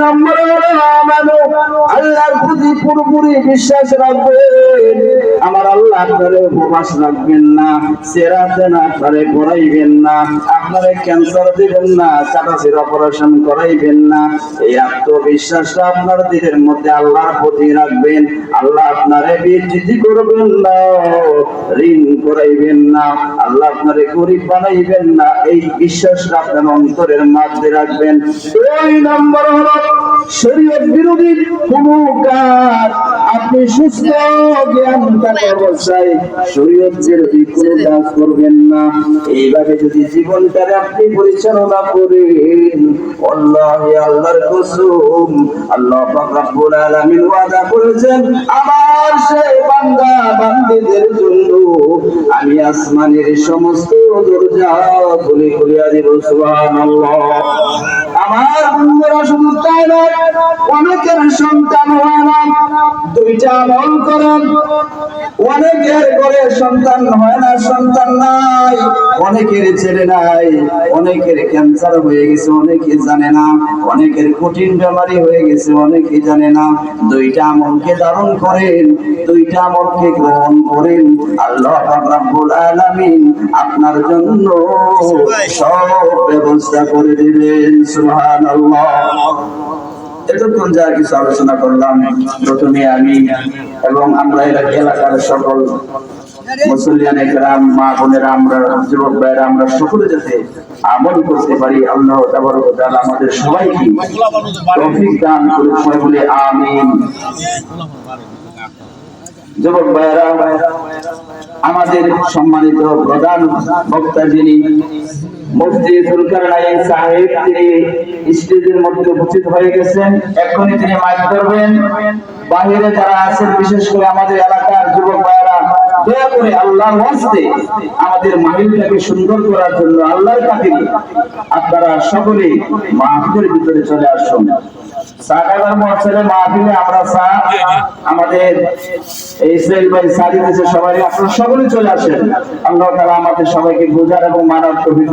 নম্বর হলো আল্লাহর প্রতি পুরোপুরি বিশ্বাস রাখবেন। আমার আল্লাহ আপনারে উপবাস রাখবেন না, সেরাতে না আপনারে করাইবেন না, আপনারে ক্যান্সার দিবেন না চাটাসির অপারেশন করাইবেন না। এই আত্মবিশ্বাসটা আপনার দেহের মধ্যে আল্লাহর প্রতি রাখবেন, আল্লাহ আপনারে বিচ্যুতি করবেন না, ঋণ করাইবেন না, আল্লাহ আপনারে গরিব বানাইবেন না। এই বিশ্বাসটা আপনার অন্তরের মধ্যে রাখবেন। দুই নম্বর হলো শরীয়ত বিরোধী কোন কাজ আপনি সুস্থ, জ্ঞান থাকা অবস্থায় শরীয়ত বিরোধী কোন কাজ করবেন না। এইভাবে যদি জীবনটারে আপনি পরিচালনা করেন আল্লাহ আল্লাহর কসম, আল্লাহ পাক রব্বুল আলামিন ওয়াদা করেছেন আমার সেই বান্দা জন্য আমি আসমানের সমস্ত দরজা খুলে খুলিয়া দিব সুবহানাল্লাহ। অনেকের অনেকে জানে না। কঠিন বেমারি হয়ে গেছে, অনেকে জানে না। দুইটা আমলকে ধারণ করেন, দুইটা আমলকে গ্রহণ করেন। আল্লাহ আপনার জন্য সব ব্যবস্থা করে দিবেন, সুবহানাল্লাহ। এতক্ষণ যা কিছু আলোচনা করলাম, প্রথমে আমি এবং আমরা এলাকা- এলাকার সকল মুসলিয়ান মা বোনেরা, আমরা যুবক আমরা সকলে যাতে আমল করতে পারি, আল্লাহ আমাদের সবাইকে তৌফিক দান করে বলে আমিন। যুবক ভাইয়েরা আমাদের সম্মানিত প্রধান বক্তা যিনি সাহেব, তিনি স্টেজের মধ্যে উপস্থিত হয়ে গেছেন। এখনই তিনি ধরবেন। আছেন, বিশেষ করে আমাদের এলাকার যুবক দয়া করে আল্লাহর ওয়াস্তে আমাদের সুন্দর করার জন্য আল্লাহর আপনারা সকলে মাহফিলের ভিতরে চলে আসুন। মাহফিলে আমরা আমাদের ইসরায়েল ভাই সারি দেশে সবাই আপনারা সকলে চলে আসেন। আল্লাহ তারা আমাদের সবাইকে বোঝার এবং মানার করুন